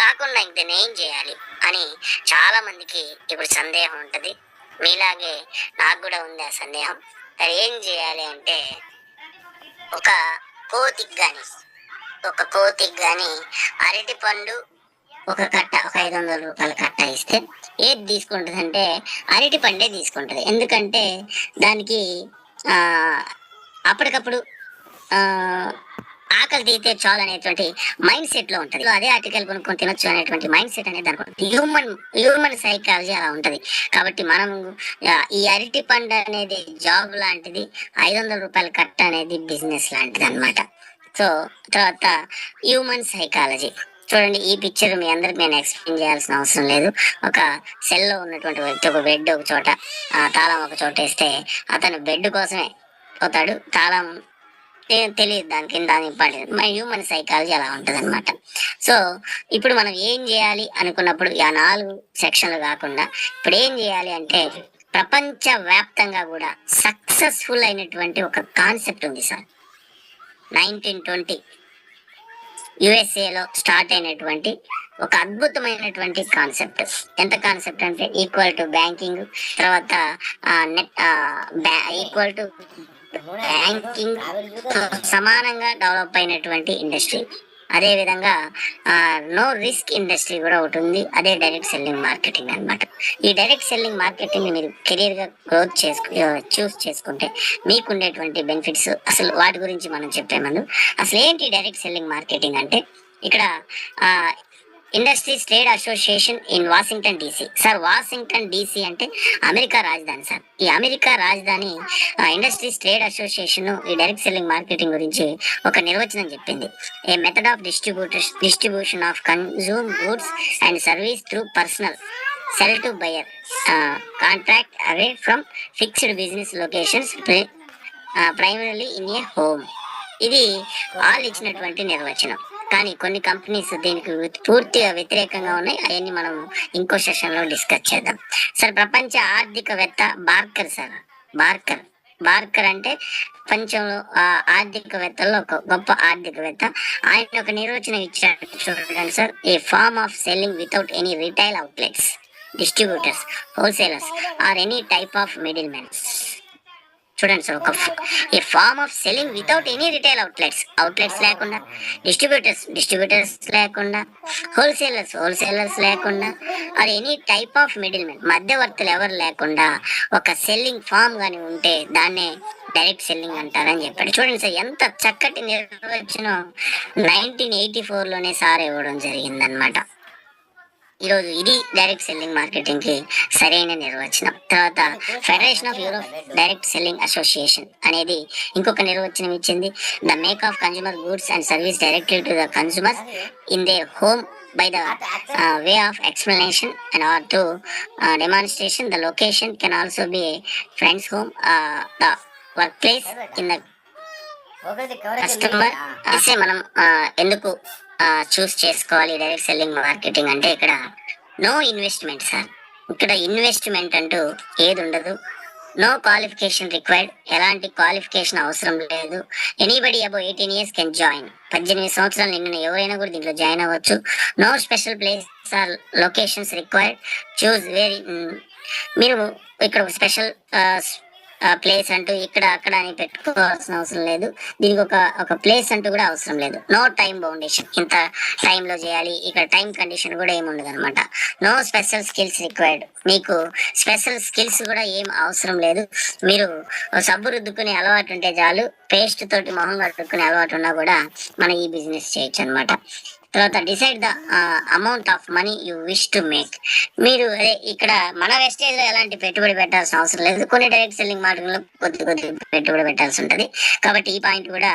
కాకుండా ఇంక నేను ఏం చేయాలి అని చాలా మందికి ఇప్పుడు సందేహం ఉంటుంది. మీలాగే నాకు కూడా ఉంది ఆ సందేహం. మరి ఏం చేయాలి అంటే ఒక కోతికి కానీ ఒక కోతికి కానీ అరటి పండు ఒక కట్ట ఒక ఐదు వందల రూపాయల కట్ట ఇస్తే ఏది తీసుకుంటుంది అంటే అరటి పండే తీసుకుంటుంది. ఎందుకంటే దానికి అప్పటికప్పుడు ఆకలి తీరితే చాలు అనేటువంటి మైండ్ సెట్లో ఉంటది. అదే ఆర్టికల్ కొనుక్కొని తినొచ్చు అనేటువంటి మైండ్ సెట్ అనేది అనుకుంటుంది హ్యూమన్ హ్యూమన్ సైకాలజీ అలా ఉంటది. కాబట్టి మనం ఈ అరటి పండు అనేది జాబ్ లాంటిది ఐదు వందల రూపాయలు కట్ట అనేది బిజినెస్ లాంటిది అన్నమాట. సో తర్వాత హ్యూమన్ సైకాలజీ చూడండి ఈ పిక్చర్ మీ అందరికి నేను ఎక్స్ప్లెయిన్ చేయాల్సిన అవసరం లేదు. ఒక సెల్లో ఉన్నటువంటి వ్యక్తి ఒక బెడ్ ఒక చోట ఆ, తాళం ఒక చోట వేస్తే అతను బెడ్ కోసమే పోతాడు. తాళం తెలియదు దానికి దాని ఇంపార్టెంట్. మన హ్యూమన్ సైకాలజీ అలా ఉంటుంది అనమాట సో ఇప్పుడు మనం ఏం చేయాలి అనుకున్నప్పుడు ఆ నాలుగు సెక్షన్లు కాకుండా ఇప్పుడు ఏం చేయాలి అంటే ప్రపంచ వ్యాప్తంగా కూడా సక్సెస్ఫుల్ అయినటువంటి ఒక కాన్సెప్ట్ ఉంది సార్. నైన్టీన్ ట్వంటీ యుఎస్ఏలో స్టార్ట్ అయినటువంటి ఒక అద్భుతమైనటువంటి కాన్సెప్ట్. ఎంత కాన్సెప్ట్ అంటే ఈక్వల్ టు బ్యాంకింగ్ తర్వాత నెట్ ఈక్వల్ టు బ్యాంకింగ్ సమానంగా డెవలప్ అయినటువంటి ఇండస్ట్రీ. అదేవిధంగా నో రిస్క్ ఇండస్ట్రీ కూడా ఒకటి ఉంది. అదే డైరెక్ట్ సెల్లింగ్ మార్కెటింగ్ అన్నమాట. ఈ డైరెక్ట్ సెల్లింగ్ మార్కెటింగ్ మీరు కెరీర్గా గ్రోత్ చేసుకు చూస్ చేసుకుంటే మీకు ఉండేటువంటి బెనిఫిట్స్ అసలు వాటి గురించి మనం చెప్పే ముందు. అసలు ఏంటి డైరెక్ట్ సెల్లింగ్ మార్కెటింగ్ అంటే ఇక్కడ industries trade association in Washington DC. Sir Washington DC అంటే అమెరికా రాజధాని సార్. ఈ అమెరికా రాజధాని ఇండస్ట్రీస్ ట్రేడ్ అసోసియేషన్ ఈ డైరెక్ట్ సెల్లింగ్ మార్కెటింగ్ గురించి ఒక నిర్వచనం చెప్పింది. A method of distributors distribution of consume goods and service through personal sell to buyer contract away from fixed business locations primarily in a home. ఇది వాళ్ళు ఇచ్చినటువంటి నిర్వచనం. కానీ కొన్ని కంపెనీస్ దీనికి పూర్తిగా వ్యతిరేకంగా ఉన్నాయి. అవన్నీ మనం ఇంకో సెషన్లో డిస్కస్ చేద్దాం. సార్ ప్రపంచ ఆర్థికవేత్త బార్కర్ సార్. బార్కర్. బార్కర్ అంటే ప్రపంచంలో ఆర్థికవేత్తల్లో ఒక గొప్ప ఆర్థికవేత్త. ఆయన ఒక నిర్వచనం ఇచ్చారు చూడండి sir. A form of selling without any retail outlets distributors wholesalers or any type of middle mens చూడండి సార్ ఒక a form of selling without any retail outlets outlets లేకుండా డిస్ట్రిబ్యూటర్స్ డిస్ట్రిబ్యూటర్స్ లేకుండా హోల్సేలర్స్ హోల్సేలర్స్ లేకుండా or any type of middle men మధ్యవర్తులు ఎవరు లేకుండా ఒక selling form కానీ ఉంటే దాన్నే డైరెక్ట్ సెల్లింగ్ అంటారని చెప్పాడు. చూడండి సార్ ఎంత చక్కటి నిర్వచనం నైన్టీన్ ఎయిటీ ఫోర్లోనే సార్ ఇవ్వడం జరిగిందనమాట ఈరోజు ఇది డైరెక్ట్ సెల్లింగ్ మార్కెటింగ్కి సరైన నిర్వచనం. తర్వాత federation of Europe direct selling association అనేది ఇంకొక నిర్వచనం ఇచ్చింది. The make of consumer goods and service directly to the consumers in their home by the uh, way of explanation and or to uh, demonstration the location can also be a friend's home uh, the workplace in the customer మనం ఆ, ఎందుకు చూస్ చేసుకోవాలి. Direct selling marketing అంటే ఇక్కడ no investment sir. ఇక్కడ investment అంటూ ఏది ఉండదు. No qualification required. ఎలాంటి క్వాలిఫికేషన్ అవసరం లేదు. Anybody above eighteen years can join. పద్దెనిమిది సంవత్సరాలు నిన్న ఎవరైనా కూడా దీంట్లో జాయిన్ అవ్వచ్చు. No special place or locations required. చూస్ వేరీ మీరు ఇక్కడ ఒక స్పెషల్ ప్లేస్ అంటూ ఇక్కడ అక్కడ అని పెట్టుకోవాల్సిన అవసరం లేదు. దీనికి ఒక ఒక ప్లేస్ అంటూ కూడా అవసరం లేదు. నో టైం బౌండేషన్ ఇంత టైంలో చేయాలి. ఇక్కడ టైం కండిషన్ కూడా ఏమి ఉండదు అనమాట నో స్పెషల్ స్కిల్స్ రిక్వైర్డ్ మీకు స్పెషల్ స్కిల్స్ కూడా ఏం అవసరం లేదు. మీరు సబ్బు రుద్దుకునే అలవాటు ఉంటే చాలు పేస్ట్ తోటి మొహం కట్టుకునే అలవాటు ఉన్నా కూడా మనం ఈ బిజినెస్ చేయొచ్చు అనమాట తర్వాత decide the amount of money you wish to make మీరు అదే ఇక్కడ మన వెస్టేజ్లో ఎలాంటి పెట్టుబడి పెట్టాల్సిన అవసరం లేదు. కొన్ని డైరెక్ట్ సెల్లింగ్ మార్కెట్లో కొద్ది కొద్ది పెట్టుబడి పెట్టాల్సి ఉంటుంది. కాబట్టి ఈ పాయింట్ కూడా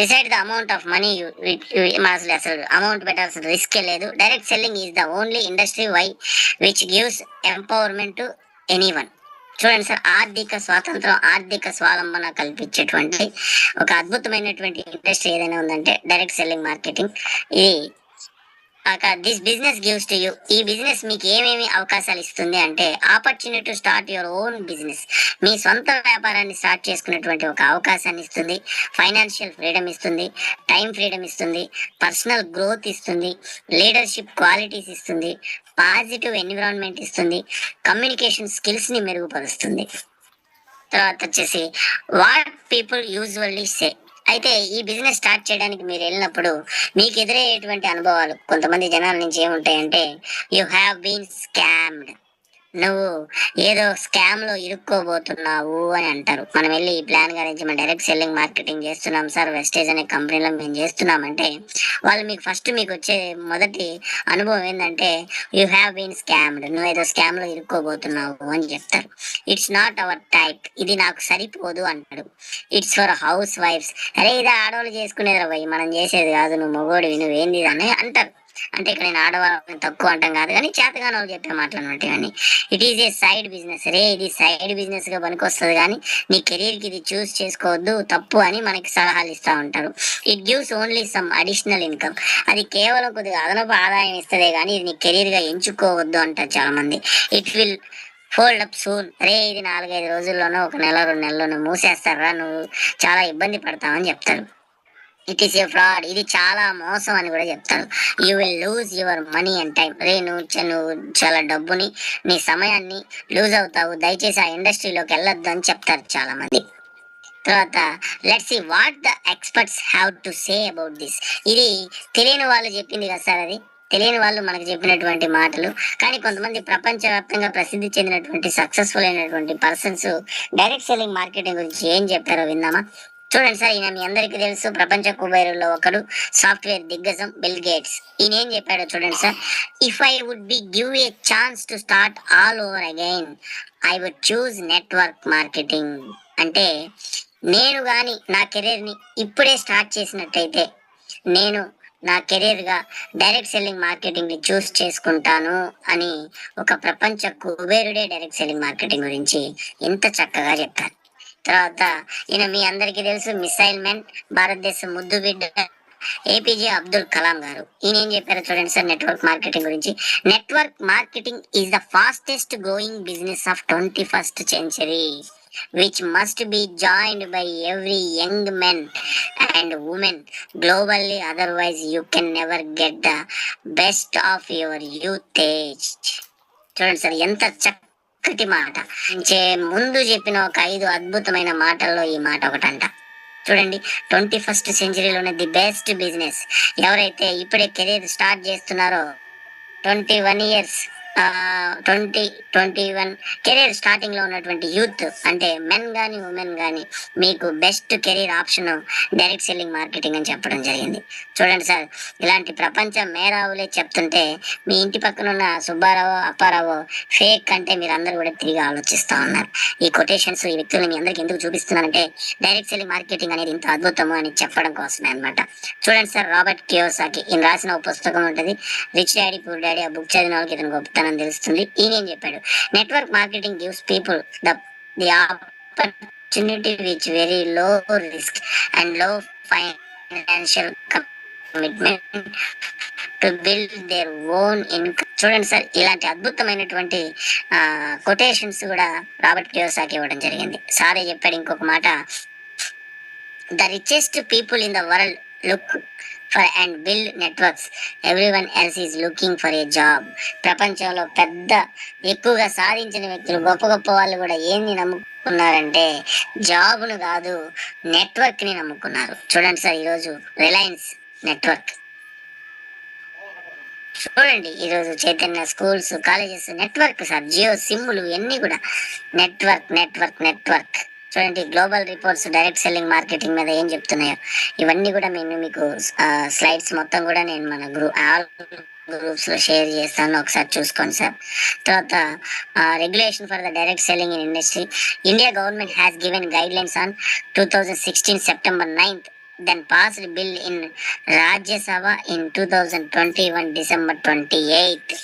decide the amount of money అసలు అసలు అమౌంట్ పెట్టాల్సిన రిస్క్ లేదు. Direct selling is the only industry why which gives empowerment to any one చూడండి సార్ ఆర్థిక స్వాతంత్రం ఆర్థిక స్వావలంబన కల్పించేటువంటి ఒక అద్భుతమైనటువంటి ఇండస్ట్రీ ఏదైనా ఉందంటే డైరెక్ట్ సెల్లింగ్ మార్కెటింగ్. ఇది this business gives to you. ఈ బిజినెస్ మీకు ఏమేమి అవకాశాలు ఇస్తుంది అంటే opportunity to start your own business. మీ సొంత వ్యాపారాన్ని స్టార్ట్ చేసుకునేటువంటి ఒక అవకాశాన్ని ఇస్తుంది. ఫైనాన్షియల్ ఫ్రీడమ్ ఇస్తుంది. టైం ఫ్రీడమ్ ఇస్తుంది. పర్సనల్ గ్రోత్ ఇస్తుంది. లీడర్షిప్ క్వాలిటీస్ ఇస్తుంది. పాజిటివ్ ఎన్విరాన్మెంట్ ఇస్తుంది. కమ్యూనికేషన్ స్కిల్స్ని మెరుగుపరుస్తుంది. తర్వాత వచ్చేసి వాట్ పీపుల్ యూజువల్లీ సే అయితే ఈ బిజినెస్ స్టార్ట్ చేయడానికి మీరు వెళ్ళినప్పుడు మీకు ఎదురయ్యేటువంటి అనుభవాలు కొంతమంది జనాల నుంచి ఏముంటాయంటే యు హ్యావ్ బీన్ స్కామ్డ్ నువ్వు ఏదో స్కామ్లో ఇరుక్కోబోతున్నావు అని అంటారు. మనం వెళ్ళి ఈ ప్లాన్ గురించి మనం డైరెక్ట్ సెల్లింగ్ మార్కెటింగ్ చేస్తున్నాం సార్ వెస్టేజ్ అనే కంపెనీలో మేము చేస్తున్నామంటే వాళ్ళు మీకు ఫస్ట్ మీకు వచ్చే మొదటి అనుభవం ఏంటంటే యూ హ్యావ్ బీన్ స్కామ్డ్ నువ్వు ఏదో స్కామ్లో ఇరుక్కోబోతున్నావు అని చెప్తారు. ఇట్స్ నాట్ అవర్ టైప్ ఇది నాకు సరిపోదు అంటాడు ఇట్స్ ఫర్ హౌస్ వైఫ్స్ అరే ఇది ఆడవాళ్ళు చేసుకునేది పోయి మనం చేసేది కాదు. నువ్వు మొగోడివి నువ్వేంది అని అంటారు. అంటే ఇక్కడ నేను ఆడవాళ్ళని తక్కువ అంటాం కాదు కానీ చేతగాని వాళ్ళు చెప్పే మాటలు అనమాట కానీ it is a side business రే ఇది సైడ్ బిజినెస్గా పనికొస్తుంది కానీ నీ కెరీర్కి ఇది చూస్ చేసుకోవద్దు తప్పు అని మనకి సలహాలు ఇస్తా ఉంటారు. It gives only some additional income అది కేవలం కొద్దిగా అదనపు ఆదాయం ఇస్తుందే కానీ ఇది నీ కెరీర్గా ఎంచుకోవద్దు అంటారు చాలా మంది it will fold up soon రే ఇది నాలుగైదు రోజుల్లోనో ఒక నెల రెండు నెలలోనో మూసేస్తారా నువ్వు? చాలా ఇబ్బంది పడతావని చెప్తారు. ఇట్ ఈస్ ఏ ఫ్రాడ్ ఇది చాలా మోసం అని కూడా చెప్తారు. You will lose your money and time రే నువ్వు నువ్వు చాలా డబ్బుని నీ సమయాన్ని లూజ్ అవుతావు. దయచేసి ఆ ఇండస్ట్రీలోకి వెళ్ళొద్దు అని చెప్తారు చాలా మంది తర్వాత let's see what the experts have to say about this ఇది తెలియని వాళ్ళు చెప్పింది కదా సార్ అది? తెలియని వాళ్ళు మనకు చెప్పినటువంటి మాటలు. కానీ కొంతమంది ప్రపంచవ్యాప్తంగా ప్రసిద్ధి చెందినటువంటి సక్సెస్ఫుల్ అయినటువంటి పర్సన్స్ డైరెక్ట్ సెల్లింగ్ మార్కెటింగ్ గురించి ఏం చెప్పారో విందామా? చూడండి సార్ ఈయన మీ అందరికీ తెలుసు. ప్రపంచ కుబేరుల్లో ఒకడు సాఫ్ట్వేర్ దిగ్గజం బిల్ గేట్స్. ఈయన ఏం చెప్పాడో చూడండి sir. If I would be give a chance to start all over again I would choose network marketing అంటే నేను కానీ నా కెరీర్ని ఇప్పుడే స్టార్ట్ చేసినట్టయితే నేను నా కెరీర్గా డైరెక్ట్ సెల్లింగ్ మార్కెటింగ్ని చూస్ చేసుకుంటాను అని ఒక ప్రపంచ కుబేరుడే డైరెక్ట్ సెల్లింగ్ మార్కెటింగ్ గురించి ఎంత చక్కగా చెప్పారు. తర్వాత ఈయన మీ అందరికీ తెలుసు మిసైల్ మ్యాన్ భారతదేశ ముద్దు బిడ్డ ఏపీజే అబ్దుల్ కలాం గారు. ఈయన ఏం చెప్పారు చూడండి సార్ నెట్వర్క్ మార్కెటింగ్ గురించి. Network marketing is the fastest growing business of twenty first century which must be joined by every young men and women globally otherwise you can never get the best of your youth age చూడండి sir ఎంత చక్క చక్కటి మాట చే ముందు చెప్పిన ఒక ఐదు అద్భుతమైన మాటల్లో ఈ మాట ఒకటంట. చూడండి ట్వంటీ ఫస్ట్ సెంచరీలోనే ది బెస్ట్ బిజినెస్. ఎవరైతే ఇప్పుడే కెరీర్ స్టార్ట్ చేస్తున్నారో twenty one years twenty twenty one career స్టార్టింగ్లో ఉన్నటువంటి యూత్ అంటే మెన్ గాని ఉమెన్ కానీ మీకు best career option direct selling marketing అని చెప్పడం జరిగింది. చూడండి సార్ ఇలాంటి ప్రపంచ మేరావులే చెప్తుంటే మీ ఇంటి పక్కన ఉన్న సుబ్బారావు అప్పారావు ఫేక్ అంటే మీరు అందరూ కూడా తిరిగి ఆలోచిస్తా ఉన్నారు. ఈ కొటేషన్స్ ఈ వ్యక్తులు మీ అందరికి ఎందుకు చూపిస్తున్నారంటే డైరెక్ట్ సెల్లింగ్ మార్కెటింగ్ అనేది ఇంత అద్భుతము అని చెప్పడం కోసమే అన్నమాట. చూడండి సార్ రాబర్ట్ కియోసాకి ఈయన రాసిన ఒక పుస్తకం ఉంటుంది రిచ్ డాడీ పూర్ డాడీ ఆ బుక్ చదివిన వాళ్ళకి ఇతను గొప్పతనం తెలుస్తుంది. ఈయన ఏం చెప్పాడు? Network marketing gives people the the opportunity which very low risk and low financial commitment to build their own income చూడండి సార్ ఇలాంటి అద్భుతమైనటువంటి కొటేషన్స్ కూడా రాబర్ట్ కియోసాకి ఇవ్వడం జరిగింది. సారే చెప్పాడు ఇంకొక మాట. The richest people in the world look for and build networks every one else is looking for a job ప్రపంచంలో పెద్ద ఎక్కువగా సాధించిన వ్యక్తులు గొప్ప గొప్ప వాళ్ళు కూడా ఏంది నమ్ముకున్నారంటే జాబ్ను కాదు నెట్వర్క్ని నమ్ముకున్నారు. చూడండి సార్ ఈరోజు రిలయన్స్ నెట్వర్క్ చూడండి ఈరోజు Chaitanya schools colleges network sir Jio సిమ్లు ఇవన్నీ కూడా. నెట్వర్క్ నెట్వర్క్ నెట్వర్క్ చూడండి global reports direct selling marketing మీద ఏం చెప్తున్నాయో. ఇవన్నీ కూడా నేను మీకు స్లైడ్స్ మొత్తం కూడా నేను మన గ్రూప్ ఆల్ గ్రూప్స్లో షేర్ చేస్తాను. ఒకసారి చూసుకోండి సార్. తర్వాత regulation for the direct selling in industry India government has given guidelines on two thousand sixteen September ninth then passed bill in Rajya Sabha in two thousand twenty one December twenty eighth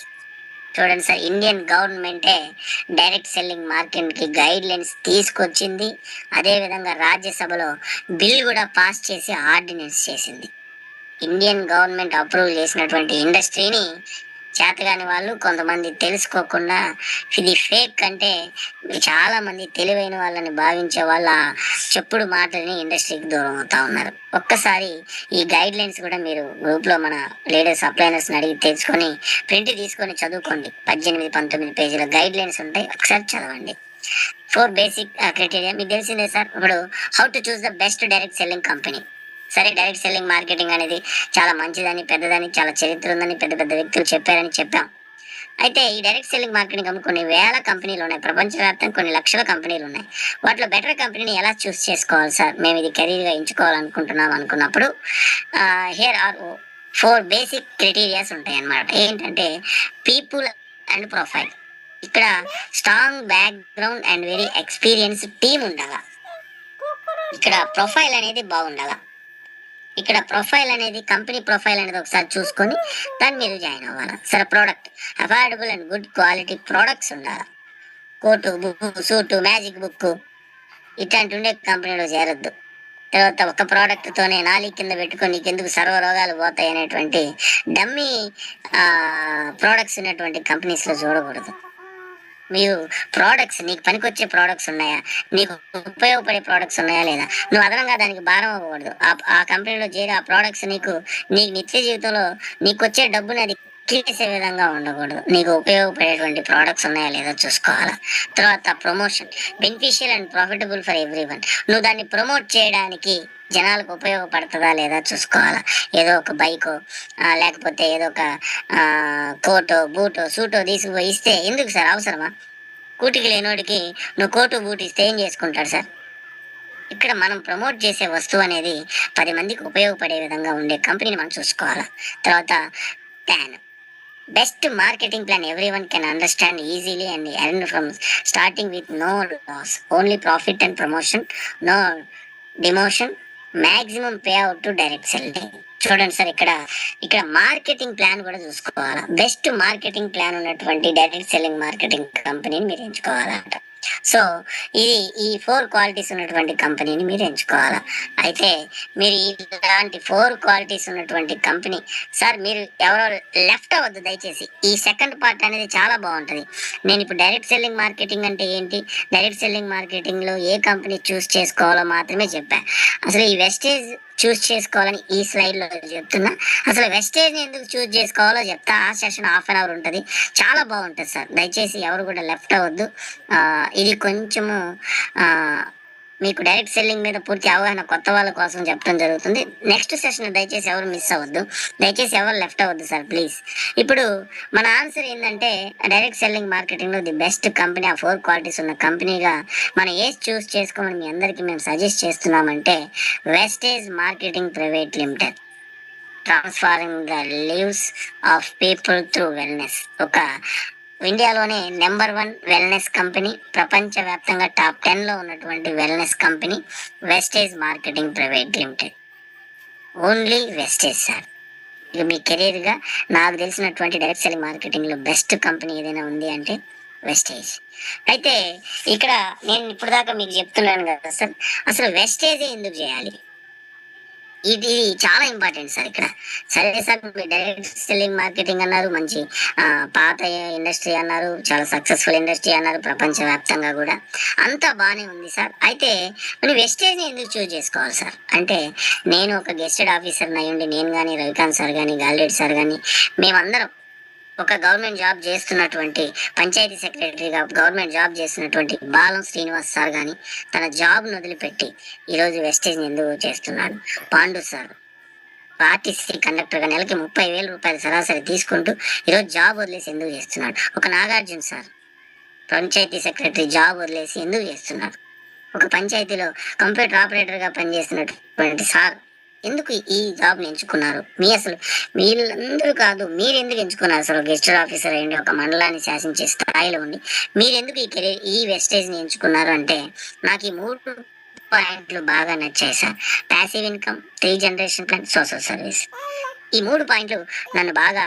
చూడండి sir Indian గవర్నమెంటే direct selling మార్కెట్కి guidelines తీసుకొచ్చింది. అదే విధంగా రాజ్యసభలో bill కూడా pass చేసి ordinance చేసింది. ఇండియన్ గవర్నమెంట్ అప్రూవ్ చేసినటువంటి ఇండస్ట్రీని చేతగాని వాళ్ళు కొంతమంది తెలుసుకోకుండా ఇది ఫేక్ అంటే చాలా మంది తెలివైన వాళ్ళని భావించే వాళ్ళ చెప్పుడు మాటలని ఇండస్ట్రీకి దూరం అవుతా ఉన్నారు. ఒక్కసారి ఈ గైడ్ లైన్స్ కూడా మీరు గ్రూప్లో మన లేడీస్ అప్లైనర్స్ని అడిగి తెలుసుకొని ప్రింట్ తీసుకొని చదువుకోండి. పద్దెనిమిది పంతొమ్మిది పేజీల గైడ్ లైన్స్ ఉంటాయి. ఒకసారి చదవండి. ఫోర్ బేసిక్ క్రైటీరియా మీకు తెలిసిందే సార్? ఇప్పుడు how to choose the best direct selling company సరే డైరెక్ట్ సెల్లింగ్ మార్కెటింగ్ అనేది చాలా మంచిదని పెద్దదని చాలా చరిత్ర ఉందని పెద్ద పెద్ద వ్యక్తులు చెప్పారని చెప్పాం. అయితే ఈ డైరెక్ట్ సెల్లింగ్ మార్కెటింగ్ కొన్ని వేల కంపెనీలు ఉన్నాయి. ప్రపంచవ్యాప్తంగా కొన్ని లక్షల కంపెనీలు ఉన్నాయి. వాటిలో బెటర్ కంపెనీని ఎలా చూస్ చేసుకోవాలి సార్? మేము ఇది కెరీర్గా ఎంచుకోవాలనుకుంటున్నాం అనుకున్నప్పుడు here are four basic criterias ఉంటాయి అన్నమాట. ఏంటంటే పీపుల్ అండ్ ప్రొఫైల్ ఇక్కడ strong background and very experience team ఉండాలా. ఇక్కడ ప్రొఫైల్ అనేది బాగుండాలా. ఇక్కడ ప్రొఫైల్ అనేది కంపెనీ ప్రొఫైల్ అనేది ఒకసారి చూసుకొని దాని మీద జాయిన్ అవ్వాలి? సరే product affordable and good quality products ఉండాలి? Coat book suit magic book ఇట్లాంటి ఉండే కంపెనీలో చేరొద్దు. తర్వాత ఒక ప్రోడక్ట్తోనే నాలి కింద పెట్టుకొని నీకెందుకు సర్వ రోగాలు పోతాయి అనేటువంటి డమ్మీ ప్రోడక్ట్స్ ఉన్నటువంటి కంపెనీస్లో చూడకూడదు. మీరు ప్రోడక్ట్స్ నీకు పనికొచ్చే ప్రోడక్ట్స్ ఉన్నాయా? నీకు ఉపయోగపడే ప్రోడక్ట్స్ ఉన్నాయా లేదా? నువ్వు అదనంగా దానికి భారం అవ్వకూడదు. ఆ- కంపెనీలో చేరి ఆ ప్రోడక్ట్స్ నీకు నీ నిత్య జీవితంలో నీకు వచ్చే డబ్బుని అది చేసే విధంగా ఉండకూడదు. నీకు ఉపయోగపడేటువంటి ప్రోడక్ట్స్ ఉన్నాయా లేదో చూసుకోవాలా? తర్వాత promotion beneficial and profitable for every one నువ్వు దాన్ని ప్రమోట్ చేయడానికి జనాలకు ఉపయోగపడుతుందా లేదా చూసుకోవాలా? ఏదో ఒక బైకో లేకపోతే ఏదో ఒక కోటో బూటో సూటో తీసుకుపోయి ఇస్తే ఎందుకు సార్ అవసరమా? కూటికి లేనోడికి నువ్వు కోటు బూట్ ఇస్తే ఏం చేసుకుంటాడు సార్? ఇక్కడ మనం ప్రమోట్ చేసే వస్తువు అనేది పది మందికి ఉపయోగపడే విధంగా ఉండే కంపెనీని మనం చూసుకోవాలా? తర్వాత pan best marketing plan every one can understand easily and earn from starting with no loss only profit and promotion no demotion maximum pay out to direct selling చూడండి సార్ ఇక్కడ ఇక్కడ మార్కెటింగ్ ప్లాన్ కూడా చూసుకోవాలా? Best marketing plan ఉన్నటువంటి direct selling marketing కంపెనీని మీరు ఎంచుకోవాలంట. So ఇది ఈ ఫోర్ క్వాలిటీస్ ఉన్నటువంటి కంపెనీని మీరు ఎంచుకోవాలా? అయితే మీరు ఇలాంటి ఫోర్ క్వాలిటీస్ ఉన్నటువంటి కంపెనీ సార్ మీరు ఎవరో లెఫ్ట్ అవ్వద్దు దయచేసి. ఈ సెకండ్ పార్ట్ అనేది చాలా బాగుంటుంది. నేను ఇప్పుడు డైరెక్ట్ సెల్లింగ్ మార్కెటింగ్ అంటే ఏంటి? డైరెక్ట్ సెల్లింగ్ మార్కెటింగ్లో ఏ కంపెనీ చూస్ చేసుకోవాలో మాత్రమే చెప్పాను అసలు ఈ వెస్టేజ్ చూస్ చేసుకోవాలని ఈ స్లైడ్లో చెప్తున్నా. అసలు వెస్టేజ్ని ఎందుకు చూస్ చేసుకోవాలో చెప్తా. ఆ సెషన్ హాఫ్ అన్ అవర్ ఉంటుంది. చాలా బాగుంటుంది సార్. దయచేసి ఎవరు కూడా లెఫ్ట్ అవ్వద్దు. ఇది కొంచెము మీకు డైరెక్ట్ సెల్లింగ్ మీద పూర్తి అవగాహన కొత్త వాళ్ళ కోసం చెప్పడం జరుగుతుంది. నెక్స్ట్ సెషన్ దయచేసి ఎవరు మిస్ అవ్వద్దు. దయచేసి ఎవరు లెఫ్ట్ అవ్వద్దు సార్ ప్లీజ్ ఇప్పుడు మన ఆన్సర్ ఏంటంటే డైరెక్ట్ సెల్లింగ్ మార్కెటింగ్లో ది బెస్ట్ కంపెనీ ఆ ఫోర్ క్వాలిటీస్ ఉన్న కంపెనీగా మనం ఏ చూస్ చేసుకోమని మీ అందరికీ మేము సజెస్ట్ చేస్తున్నామంటే Vestige marketing private limited transforming the lives of people through wellness ఒక ఇండియాలోనే నెంబర్ వన్ వెల్నెస్ కంపెనీ ప్రపంచవ్యాప్తంగా టాప్ టెన్లో ఉన్నటువంటి wellness company Vestige marketing private limited. Only Vestige sir. ఇక మీ కెరీర్గా నాకు తెలిసినటువంటి డైరెక్ట్ సెల్లింగ్ మార్కెటింగ్లో బెస్ట్ కంపెనీ ఏదైనా ఉంది అంటే వెస్టేజ్. అయితే ఇక్కడ నేను ఇప్పుడు దాకా మీకు చెప్తున్నాను కదా సార్ అసలు వెస్టేజే ఎందుకు చేయాలి? ఇది చాలా ఇంపార్టెంట్ సార్ ఇక్కడ. సరే సార్ మీరు డైరెక్ట్ సెల్లింగ్ మార్కెటింగ్ అన్నారు మంచి పాత ఇండస్ట్రీ అన్నారు చాలా సక్సెస్ఫుల్ ఇండస్ట్రీ అన్నారు ప్రపంచవ్యాప్తంగా కూడా. అంతా బాగానే ఉంది సార్ అయితే మనం వెస్టేజ్ని ఎందుకు చూజ్ చేసుకోవాలి సార్ అంటే నేను ఒక గెస్టెడ్ ఆఫీసర్ అయ్యుండి నేను కానీ రవికాంత్ సార్ కానీ గాలిరెడ్డి సార్ కానీ మేమందరం ఒక గవర్నమెంట్ జాబ్ చేస్తున్నటువంటి పంచాయతీ సెక్రటరీగా గవర్నమెంట్ జాబ్ చేస్తున్నటువంటి బాలం శ్రీనివాస్ సార్ కానీ తన జాబ్ను వదిలిపెట్టి ఈరోజు వెస్టేజ్ ఎందుకు చేస్తున్నాడు? పాండు సార్ ఆర్టీసీ కండక్టర్గా నెలకి ముప్పై వేల రూపాయలు సరాసరి తీసుకుంటూ ఈరోజు జాబ్ వదిలేసి ఎందుకు చేస్తున్నాడు? ఒక Nagarjuna sir panchayat secretary job వదిలేసి ఎందుకు చేస్తున్నాడు? ఒక పంచాయతీలో కంప్యూటర్ ఆపరేటర్గా పనిచేస్తున్నటువంటి సార్ ఎందుకు ఈ జాబ్ ఎంచుకున్నారు? మీ అసలు మీరందరూ కాదు మీరు ఎందుకు ఎంచుకున్నారు అసలు గెస్టర్ ఆఫీసర్ అయ్యండి ఒక మండలాన్ని శాసించే స్థాయిలో ఉండి? మీరు ఎందుకు ఈ కెరీర్ ఈ వెస్టేజ్ని ఎంచుకున్నారు అంటే నాకు ఈ మూడు పాయింట్లు బాగా నచ్చాయి sir passive income three generation plan social service ఈ మూడు పాయింట్లు నన్ను బాగా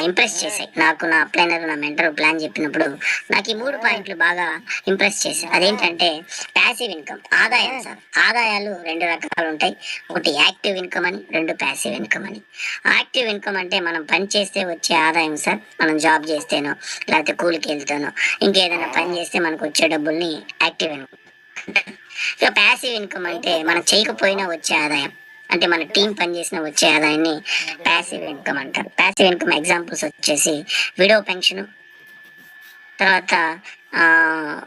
ఇంప్రెస్ చేశాయి. నాకు నా ప్లానర్ నా మెంటర్ ప్లాన్ చెప్పినప్పుడు నాకు ఈ మూడు పాయింట్లు బాగా ఇంప్రెస్ చేశాయి. అదేంటంటే ప్యాసివ్ ఇన్కమ్ ఆదాయం సార్. ఆదాయాలు రెండు రకాలు ఉంటాయి. ఒకటి యాక్టివ్ ఇన్కమ్ అని రెండు ప్యాసివ్ ఇన్కమ్ అని. యాక్టివ్ ఇన్కమ్ అంటే మనం పని చేస్తే వచ్చే ఆదాయం సార్. మనం జాబ్ చేస్తేనో లేకపోతే కూలికి వెళ్తానో ఇంకేదైనా పని చేస్తే మనకు వచ్చే డబ్బుల్ని యాక్టివ్ ఇన్కమ్ ఇక ప్యాసివ్ ఇన్కమ్ అంటే మనం చేయకపోయినా వచ్చే ఆదాయం. అంటే మన టీం పనిచేసిన వచ్చే ఆదాయాన్ని ప్యాసివ్ ఇన్కమ్ అంటారు. ప్యాసివ్ ఇన్కమ్ ఎగ్జాంపుల్స్ వచ్చేసి విడో పెన్షన్ తర్వాత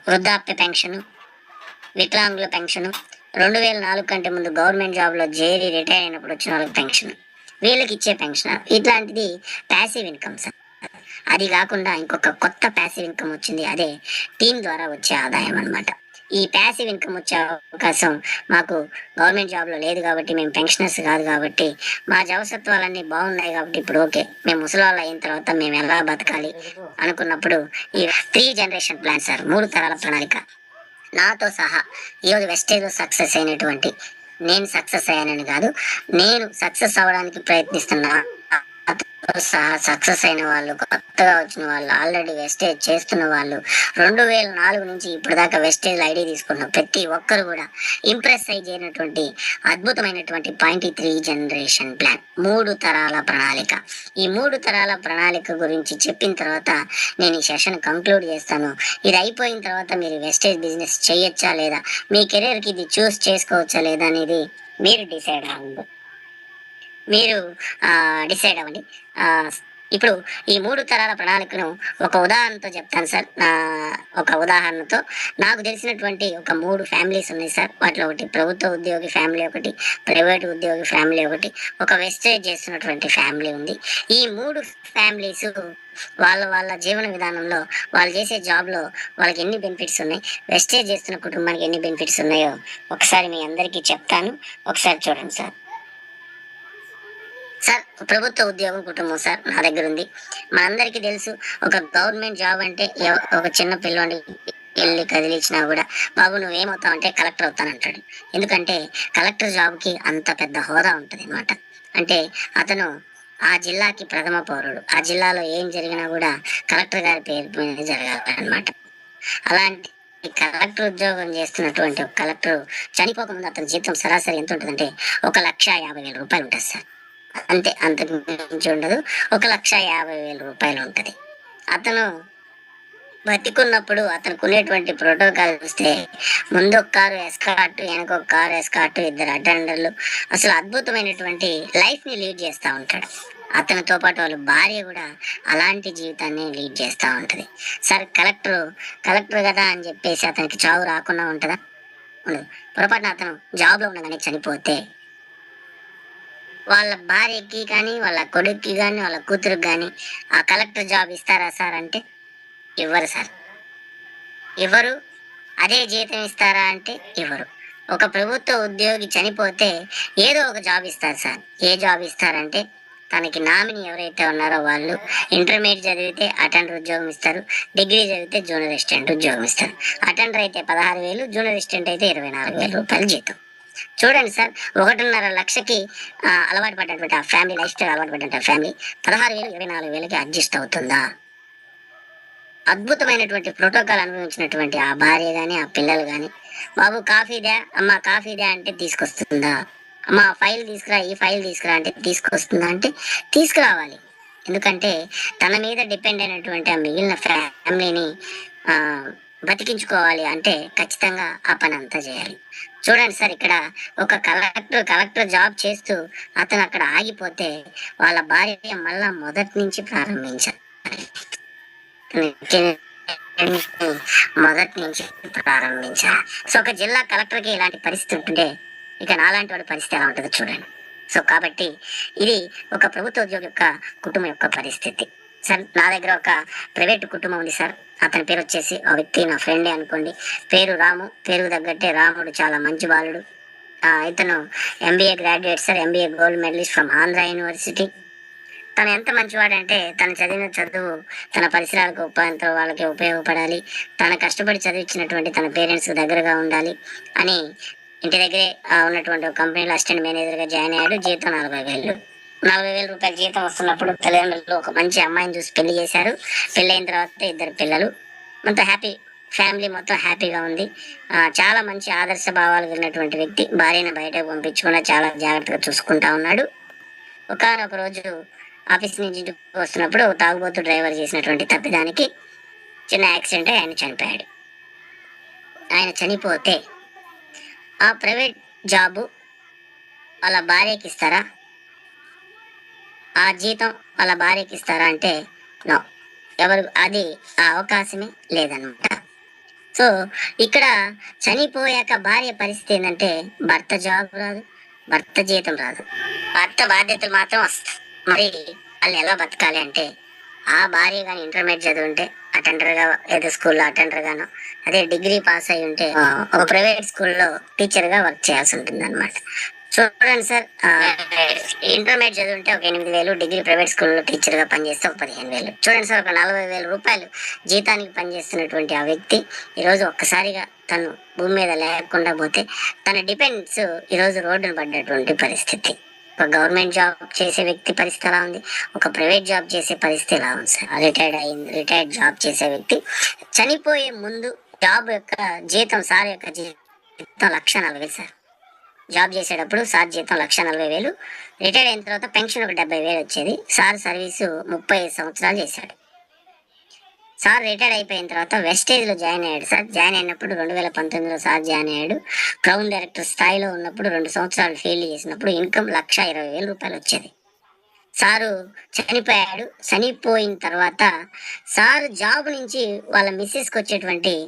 వృద్ధాప్య పెన్షన్ వికలాంగుల పెన్షన్ రెండు వేల నాలుగు కంటే ముందు గవర్నమెంట్ జాబ్లో చేరి రిటైర్ అయినప్పుడు వచ్చిన వాళ్ళకి పెన్షన్ వీళ్ళకి ఇచ్చే పెన్షన్ ఇట్లాంటిది ప్యాసివ్ ఇన్కమ్ సార్. అది కాకుండా ఇంకొక కొత్త ప్యాసివ్ ఇన్కమ్ వచ్చింది. అదే టీం ద్వారా వచ్చే ఆదాయం అన్నమాట. ఈ ప్యాసివ్ ఇన్కమ్ వచ్చే అవకాశం మాకు గవర్నమెంట్ జాబ్లో లేదు కాబట్టి మేము పెన్షనర్స్ కాదు కాబట్టి మా జవసత్వాలన్నీ బాగున్నాయి కాబట్టి ఇప్పుడు ఓకే. మేము ముసలాళ్ళు అయిన తర్వాత మేము ఎలా బతకాలి అనుకున్నప్పుడు ఈ త్రీ జనరేషన్ ప్లాన్ సార్ మూడు తరాల ప్రణాళిక. నాతో సహా ఈరోజు వెస్టేజ్లో సక్సెస్ అయినటువంటి నేను సక్సెస్ అయ్యానని కాదు నేను సక్సెస్ అవ్వడానికి ప్రయత్నిస్తున్నా సక్సెస్ అయిన వాళ్ళు కొత్తగా వచ్చిన వాళ్ళు ఆల్రెడీ వెస్టేజ్ చేస్తున్న వాళ్ళు. రెండు వేల నాలుగు నుంచి ఇప్పుడు దాకా వెస్టేజ్ ఐడి తీసుకున్న. ప్రతి ఒక్కరు కూడా ఇంప్రెస్ అయి చేయనటువంటి అద్భుతమైనటువంటి పాయింట్ త్రీ జనరేషన్ ప్లాన్ మూడు తరాల ప్రణాళిక. ఈ మూడు తరాల ప్రణాళిక గురించి చెప్పిన తర్వాత నేను ఈ సెషన్ కంక్లూడ్ చేస్తాను. ఇది అయిపోయిన తర్వాత మీరు వెస్టేజ్ బిజినెస్ చేయొచ్చా లేదా? మీ కెరీర్కి ఇది చూస్ చేసుకోవచ్చా లేదా అనేది మీరు డిసైడ్ అవ్వండి మీరు డిసైడ్ అవ్వండి. ఇప్పుడు ఈ మూడు తరాల ప్రణాళికను ఒక ఉదాహరణతో చెప్తాను సార్. నా ఒక ఉదాహరణతో. నాకు తెలిసినటువంటి ఒక మూడు ఫ్యామిలీస్ ఉన్నాయి సార్. వాటిలో ఒకటి ప్రభుత్వ ఉద్యోగి ఫ్యామిలీ ఒకటి ప్రైవేట్ ఉద్యోగి ఫ్యామిలీ ఒకటి ఒక వెస్టేజ్ చేస్తున్నటువంటి ఫ్యామిలీ ఉంది. ఈ మూడు ఫ్యామిలీస్ వాళ్ళ వాళ్ళ జీవన విధానంలో వాళ్ళు చేసే జాబ్లో వాళ్ళకి ఎన్ని బెనిఫిట్స్ ఉన్నాయి? వెస్టేజ్ చేస్తున్న కుటుంబానికి ఎన్ని బెనిఫిట్స్ ఉన్నాయో ఒకసారి మీ అందరికీ చెప్తాను. ఒకసారి చూడండి సార్. సార్ ప్రభుత్వ ఉద్యోగం కుటుంబం సార్ నా దగ్గర ఉంది. మనందరికీ తెలుసు ఒక గవర్నమెంట్ జాబ్ అంటే ఒక చిన్న పిల్లవాడి వెళ్ళి కదిలించినా కూడా బాబు నువ్వేమవుతావు అంటే కలెక్టర్ అవుతానంటాడు. ఎందుకంటే కలెక్టర్ జాబ్కి అంత పెద్ద హోదా ఉంటుంది అనమాట అంటే అతను ఆ జిల్లాకి ప్రథమ పౌరుడు. ఆ జిల్లాలో ఏం జరిగినా కూడా కలెక్టర్ గారి పేరు మీద జరగాలన్నమాట. అలాంటి కలెక్టర్ ఉద్యోగం చేస్తున్నటువంటి కలెక్టర్ చనిపోకముందు అతని జీతం సరాసరి ఎంత ఉంటుందంటే ఒక లక్ష యాభై వేల రూపాయలు ఉంటుంది సార్. అంతే అంతకు మించి ఉండదు. ఒక లక్ష యాభై వేల రూపాయలు ఉంటుంది. అతను బతికున్నప్పుడు అతను కొనేటువంటి ప్రోటోకాల్ చూస్తే ముందు ఒక కారు ఎస్కాట్ వెనక ఒక కారు ఎస్కాట్ ఇద్దరు అటెండర్లు. అసలు అద్భుతమైనటువంటి లైఫ్ని లీడ్ చేస్తూ ఉంటాడు. అతనితో పాటు వాళ్ళ భార్య కూడా అలాంటి జీవితాన్ని లీడ్ చేస్తూ ఉంటుంది. సార్ కలెక్టర్ కలెక్టర్ కదా అని చెప్పేసి అతనికి చావు రాకుండా ఉంటుందా? ఉండదు. పొరపాటున అతను జాబ్లో ఉండగానే చనిపోతే వాళ్ళ భార్యకి కానీ వాళ్ళ కొడుక్కి కానీ వాళ్ళ కూతురుకి కానీ ఆ కలెక్టర్ జాబ్ ఇస్తారా సార్ అంటే? ఇవ్వరు సార్. ఇవ్వరు. అదే జీతం ఇస్తారా అంటే ఇవ్వరు. ఒక ప్రభుత్వ ఉద్యోగి చనిపోతే ఏదో ఒక జాబ్ ఇస్తారు సార్. ఏ జాబ్ ఇస్తారంటే తనకి నామినీ ఎవరైతే ఉన్నారో వాళ్ళు ఇంటర్మీడియట్ చదివితే అటెండర్ ఉద్యోగం ఇస్తారు డిగ్రీ చదివితే జూనియర్ అసిస్టెంట్ ఉద్యోగం ఇస్తారు. అటెండర్ అయితే పదహారు వేలు జూనియర్ అసిస్టెంట్ అయితే ఇరవై నాలుగు వేల రూపాయలు జీతం. చూడండి సార్ ఒకటిన్నర లక్షకి అలవాటు పడ్డటువంటి ఆ ఫ్యామిలీ లైఫ్ స్టైల్ అలవాటు పడ్డటువంటి ఫ్యామిలీ పదహారు వేలు ఇరవై నాలుగు వేలకి అడ్జస్ట్ అవుతుందా? అద్భుతమైనటువంటి ప్రోటోకాల్ అనుభవించినటువంటి ఆ భార్య కానీ ఆ పిల్లలు కానీ బాబు కాఫీదా అమ్మ కాఫీదా అంటే తీసుకొస్తుందా? అమ్మ ఫైల్ తీసుకురా ఈ ఫైల్ తీసుకురా అంటే తీసుకొస్తుందా? అంటే తీసుకురావాలి. ఎందుకంటే తన మీద డిపెండ్ అయినటువంటి ఆ మిగిలిన ఫ్యామిలీని బతికించుకోవాలి అంటే ఖచ్చితంగా ఆ పని అంతా చేయాలి. చూడండి సార్ ఇక్కడ ఒక కలెక్టర్ కలెక్టర్ జాబ్ చేస్తూ అతను అక్కడ ఆగిపోతే వాళ్ళ భార్య మళ్ళా మొదటి నుంచి ప్రారంభించాలి. మొదటి నుంచి ప్రారంభించాలి. సో ఒక జిల్లా కలెక్టర్కి ఇలాంటి పరిస్థితి ఉంటుంటే ఇక నాలాంటి వాడి పరిస్థితి ఎలా ఉంటుందో చూడండి. సో కాబట్టి ఇది ఒక ప్రభుత్వ ఉద్యోగి యొక్క కుటుంబం యొక్క పరిస్థితి. సార్ నా దగ్గర ఒక ప్రైవేట్ కుటుంబం ఉంది సార్. అతని పేరు వచ్చేసి ఆ వ్యక్తి నా ఫ్రెండే అనుకోండి. పేరు రాము పేరు తగ్గట్టే రాముడు చాలా మంచి బాలుడు. ఇతను MBA graduate sir MBA gold medalist from Andhra university తను ఎంత మంచివాడంటే తను చదివిన చదువు తన పరిసరాలకు ఎంతో వాళ్ళకి ఉపయోగపడాలి. తన కష్టపడి చదివించినటువంటి తన పేరెంట్స్ దగ్గరగా ఉండాలి అని ఇంటి దగ్గరే ఉన్నటువంటి కంపెనీలో అసిస్టెంట్ మేనేజర్గా జాయిన్ అయ్యాడు. జీతం నలభై వేలు. నలభై వేల రూపాయల జీతం వస్తున్నప్పుడు తల్లిదండ్రులు ఒక మంచి అమ్మాయిని చూసి పెళ్ళి చేశారు. పెళ్ళి అయిన తర్వాత ఇద్దరు పిల్లలు. మొత్తం హ్యాపీ ఫ్యామిలీ మొత్తం హ్యాపీగా ఉంది. చాలా మంచి ఆదర్శ భావాలు కలిగినటువంటి వ్యక్తి. భార్యను బయటకు పంపించకుండా చాలా జాగ్రత్తగా చూసుకుంటా ఉన్నాడు. ఒకనొక రోజు ఆఫీస్ నుంచి ఇంటికి వస్తున్నప్పుడు తాగుబోతు డ్రైవర్ చేసినటువంటి తప్పిదానికి చిన్న యాక్సిడెంట్ అయి ఆయన చనిపోయాడు. ఆయన చనిపోతే ఆ ప్రైవేట్ జాబు వాళ్ళ భార్యకి ఇస్తారా? ఆ జీతం వాళ్ళ భార్యకి ఇస్తారా అంటే నో ఎవరు అది ఆ అవకాశమే లేదనమాట. సో ఇక్కడ చనిపోయాక భార్య పరిస్థితి ఏంటంటే భర్త జాబ్ రాదు భర్త జీతం రాదు. భర్త బాధ్యతలు మాత్రం వస్తాయి. మరి వాళ్ళు ఎలా బతకాలి అంటే ఆ భార్య కానీ ఇంటర్మీడియట్ చదివి ఉంటే అటెండర్గా ఏదో స్కూల్లో అటెండర్గాను అదే డిగ్రీ పాస్ అయి ఉంటే ఒక ప్రైవేట్ స్కూల్లో టీచర్గా వర్క్ చేయాల్సి ఉంటుంది అనమాట చూడండి సార్ ఇంటర్మీడియట్ చదివింటే ఒక ఎనిమిది వేలు డిగ్రీ ప్రైవేట్ స్కూల్లో టీచర్గా పనిచేస్తే ఒక పదిహేను వేలు. చూడండి సార్ ఒక నలభై వేల రూపాయలు జీతానికి పనిచేస్తున్నటువంటి ఆ వ్యక్తి ఈరోజు ఒక్కసారిగా తను భూమి మీద లేకుండా పోతే తన డిపెండ్స్ ఈరోజు రోడ్డున పడ్డటువంటి పరిస్థితి. ఒక గవర్నమెంట్ జాబ్ చేసే వ్యక్తి పరిస్థితి ఎలా ఉంది? ఒక ప్రైవేట్ జాబ్ చేసే పరిస్థితి ఎలా ఉంది సార్? రిటైర్డ్ అయింది రిటైర్డ్ జాబ్ చేసే వ్యక్తి చనిపోయే ముందు జాబ్ యొక్క జీతం సార్ యొక్క జీతం లక్ష నలభై సార్. జాబ్ చేసేటప్పుడు సార్ జీతం లక్ష నలభై వేలు. రిటైర్ అయిన తర్వాత పెన్షన్ ఒక డెబ్బై వేలు వచ్చేది. సార్ సర్వీసు ముప్పై ఐదు సంవత్సరాలు చేశాడు. సార్ రిటైర్ అయిపోయిన తర్వాత వెస్టేజ్లో జాయిన్ అయ్యాడు సార్. జాయిన్ అయినప్పుడు రెండు వేల పంతొమ్మిదిలో సార్ జాయిన్ అయ్యాడు. క్రౌన్ డైరెక్టర్ స్థాయిలో ఉన్నప్పుడు రెండు సంవత్సరాలు ఫెయిల్ చేసినప్పుడు ఇన్కమ్ లక్ష ఇరవై వేల రూపాయలు వచ్చేది. సారు చనిపోయాడు. చనిపోయిన తర్వాత సార్ జాబ్ నుంచి వాళ్ళ మిస్సెస్కి వచ్చేటువంటి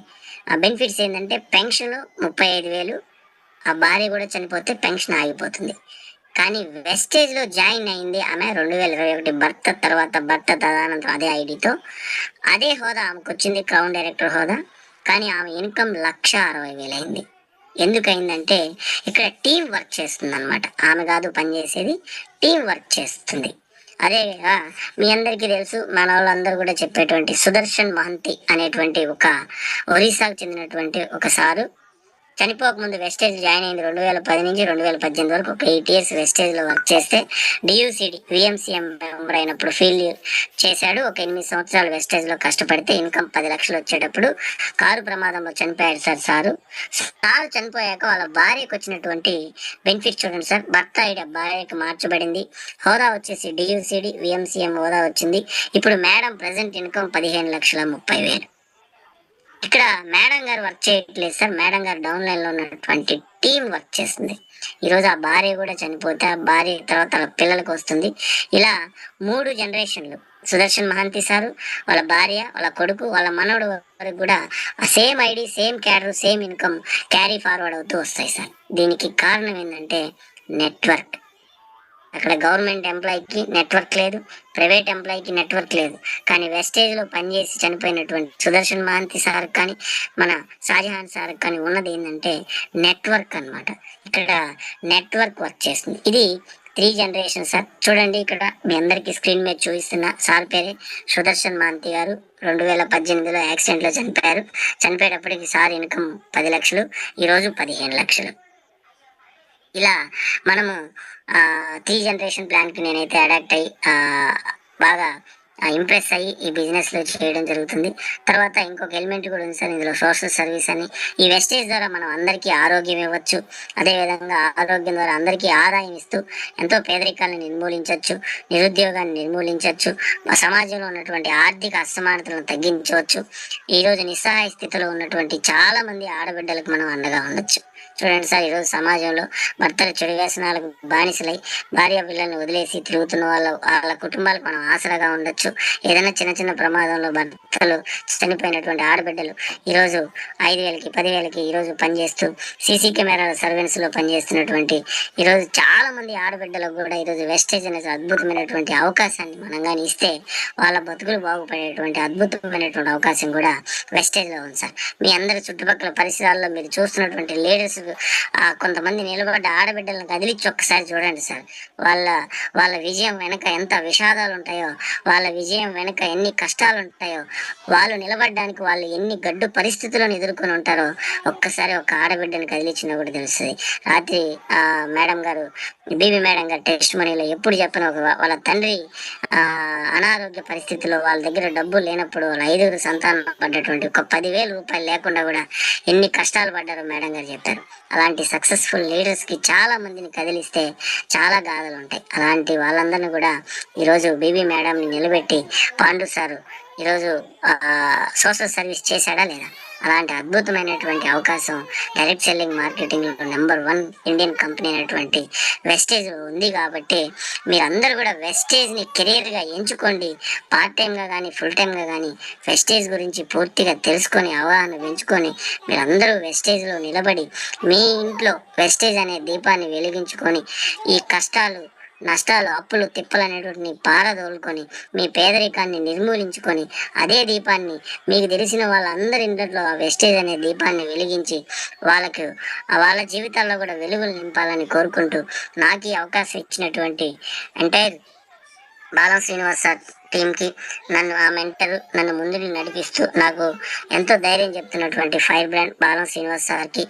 బెనిఫిట్స్ ఏంటంటే పెన్షన్ ముప్పై ఐదు వేలు ఆ భార్య కూడా చనిపోతే పెన్షన్ ఆగిపోతుంది. కానీ వెస్టేజ్లో జాయిన్ అయింది ఆమె రెండు వేల ఇరవై ఒకటి భర్త తర్వాత భర్త తదనంతరం అదే ఐడితో. అదే హోదా ఆమెకు వచ్చింది క్రౌన్ డైరెక్టర్ హోదా. కానీ ఆమె ఇన్కమ్ లక్ష అరవై వేలు అయింది. ఇక్కడ టీం వర్క్ చేస్తుంది అనమాట ఆమె కాదు పనిచేసేది టీం వర్క్ చేస్తుంది. అదే మీ అందరికీ తెలుసు మన వాళ్ళందరూ కూడా చెప్పేటువంటి సుదర్శన్ మహంతి అనేటువంటి ఒక ఒరిస్సాకు చెందినటువంటి ఒక సారు. చనిపోకముందు వెస్టేజ్ జాయిన్ అయింది రెండు వేల పది నుంచి రెండు వేల పద్దెనిమిది వరకు ఒక ఎయిట్ ఇయర్స్ వెస్టేజ్లో వర్క్ చేస్తే డియూసిడి విఎంసీఎం మెంబర్ అయినప్పుడు ఫీల్ చేశాడు. ఒక ఎనిమిది సంవత్సరాలు వెస్టేజ్లో కష్టపడితే ఇన్కమ్ పది లక్షలు వచ్చేటప్పుడు కారు ప్రమాదంలో చనిపోయాడు సార్ సారు. సారు చనిపోయాక వాళ్ళ భార్యకు వచ్చినటువంటి బెనిఫిట్ చూడండి సార్. భర్త ఐడియా భార్యకు మార్చబడింది. హోదా వచ్చేసి డియూసిడి విఎంసీఎం హోదా వచ్చింది. ఇప్పుడు మేడం ప్రజెంట్ ఇన్కమ్ పదిహేను లక్షల ముప్పై వేలు. ఇక్కడ మేడం గారు వర్క్ చేయట్లేదు సార్. మేడం గారు డౌన్ లైన్లో ఉన్నటువంటి టీం వర్క్ చేస్తుంది. ఈరోజు ఆ భార్య కూడా చనిపోతే ఆ భార్య తర్వాత పిల్లలకు వస్తుంది. ఇలా మూడు జనరేషన్లు సుదర్శన్ మహంతి సారు వాళ్ళ భార్య వాళ్ళ కొడుకు వాళ్ళ మనవడు వరకు కూడా ఆ same ID same cadre same income carry forward అవుతూ వస్తాయి సార్. దీనికి కారణం ఏంటంటే నెట్వర్క్ అక్కడ గవర్నమెంట్ ఎంప్లాయీకి నెట్వర్క్ లేదు ప్రైవేట్ ఎంప్లాయీకి నెట్వర్క్ లేదు. కానీ వెస్టేజ్లో పనిచేసి చనిపోయినటువంటి సుదర్శన్ మహంతి సార్ కానీ మన షాజహాన్ సార్ కానీ ఉన్నది ఏంటంటే నెట్వర్క్ అన్నమాట. ఇక్కడ నెట్వర్క్ వర్క్ చేస్తుంది. ఇది త్రీ జనరేషన్ సార్. చూడండి ఇక్కడ మీ అందరికీ స్క్రీన్ మీద చూపిస్తున్న సార్ పేరే సుదర్శన్ మహంతి గారు. రెండు వేల పద్దెనిమిదిలో యాక్సిడెంట్లో చనిపోయారు. చనిపోయేటప్పటికి సార్ ఇన్కమ్ పది లక్షలు ఈరోజు పదిహేను లక్షలు. ఇలా మనము త్రీ జనరేషన్ ప్లాన్కి నేనైతే అడాప్ట్ అయ్యి బాగా ఇంప్రెస్ అయ్యి ఈ బిజినెస్లో చేయడం జరుగుతుంది. తర్వాత ఇంకొక ఎలిమెంట్ కూడా ఉంది సార్ ఇందులో సోషల్ సర్వీస్ అని. ఈ వెస్టేజ్ ద్వారా మనం అందరికీ ఆరోగ్యం ఇవ్వచ్చు. అదే విధంగా ఆరోగ్యం ద్వారా అందరికీ ఆదాయం ఇస్తూ ఎంతో పేదరికాలను నిర్మూలించవచ్చు నిరుద్యోగాన్ని నిర్మూలించవచ్చు మా సమాజంలో ఉన్నటువంటి ఆర్థిక అసమానతలను తగ్గించవచ్చు. ఈ రోజు నిస్సహాయ స్థితిలో ఉన్నటువంటి చాలామంది ఆడబిడ్డలకు మనం అండగా ఉండొచ్చు. చూడండి సార్ ఈరోజు సమాజంలో భర్తలు చెడు వ్యసనాలకు బానిసలై భార్య పిల్లల్ని వదిలేసి తిరుగుతున్న వాళ్ళ వాళ్ళ కుటుంబాలకు మనం ఆసరాగా ఉండొచ్చు. ఏదైనా చిన్న చిన్న ప్రమాదంలో భర్తలు చనిపోయినటువంటి ఆడబిడ్డలు ఈరోజు ఐదు వేలకి పదివేలకి ఈరోజు పనిచేస్తూ సీసీ కెమెరాల సర్వెన్స్లో పనిచేస్తున్నటువంటి ఈరోజు చాలా మంది ఆడబిడ్డలకు కూడా ఈరోజు వెస్టేజ్ అనేది అద్భుతమైనటువంటి అవకాశాన్ని మనం కానీ ఇస్తే వాళ్ళ బతుకులు బాగుపడేటువంటి అద్భుతమైనటువంటి అవకాశం కూడా వెస్టేజ్లో ఉంది సార్. మీ అందరి చుట్టుపక్కల పరిసరాల్లో మీరు చూస్తున్నటువంటి లీడర్స్ కొంతమంది నిలబడ్డ ఆడబిడ్డలను కదిలిచ్చి ఒక్కసారి చూడండి సార్. వాళ్ళ వాళ్ళ విజయం వెనుక ఎంత విషాదాలు ఉంటాయో వాళ్ళ విజయం వెనుక ఎన్ని కష్టాలు ఉంటాయో వాళ్ళు నిలబడడానికి వాళ్ళు ఎన్ని గడ్డు పరిస్థితులను ఎదుర్కొని ఉంటారో ఒక్కసారి ఒక ఆడబిడ్డని కదిలిచ్చినా కూడా తెలుస్తుంది. రాత్రి ఆ మేడం గారు బీబీ మేడం గారు టెస్ట్ మనీలో ఎప్పుడు చెప్పిన ఒక వాళ్ళ తండ్రి ఆ అనారోగ్య పరిస్థితిలో వాళ్ళ దగ్గర డబ్బు లేనప్పుడు వాళ్ళ ఐదుగురు సంతానం పడ్డటువంటి ఒక పదివేల రూపాయలు లేకుండా కూడా ఎన్ని కష్టాలు పడ్డారో మేడం గారు చెప్పారు. అలాంటి సక్సెస్ఫుల్ లీడర్స్కి చాలా మందిని కదిలిస్తే చాలా గాథలు ఉంటాయి. అలాంటి వాళ్ళందరినీ కూడా ఈరోజు బీబీ మేడంని నిలబెట్టి పాండు సారు ఈరోజు సోషల్ సర్వీస్ చేశాడా లేదా? అలాంటి అద్భుతమైనటువంటి అవకాశం direct selling marketing number one Indian company అయినటువంటి వెస్టేజ్ ఉంది కాబట్టి మీరందరూ కూడా వెస్టేజ్ని కెరీర్గా ఎంచుకోండి. పార్ట్ టైంగా కానీ ఫుల్ టైంగా కానీ వెస్టేజ్ గురించి పూర్తిగా తెలుసుకొని అవగాహన పెంచుకొని మీరందరూ వెస్టేజ్లో నిలబడి మీ ఇంట్లో వెస్టేజ్ అనే దీపాన్ని వెలిగించుకొని ఈ కష్టాలు నష్టాలు అప్పులు తిప్పలు అనేటువంటిని పారదోలుకొని మీ పేదరికాన్ని నిర్మూలించుకొని అదే దీపాన్ని మీకు తెలిసిన వాళ్ళందరి ఇంట్లో ఆ వెస్టేజ్ అనే దీపాన్ని వెలిగించి వాళ్ళకు వాళ్ళ జీవితాల్లో కూడా వెలుగులు నింపాలని కోరుకుంటూ నాకు ఈ అవకాశం ఇచ్చినటువంటి ఎంటైర్ బాలం శ్రీనివాస్ సార్ టీంకి నన్ను ఆ మెంటర్ నన్ను ముందుని నడిపిస్తూ నాకు ఎంతో ధైర్యం చెప్తున్నటువంటి ఫైర్ బ్రాండ్ బాలం శ్రీనివాస్ సార్కి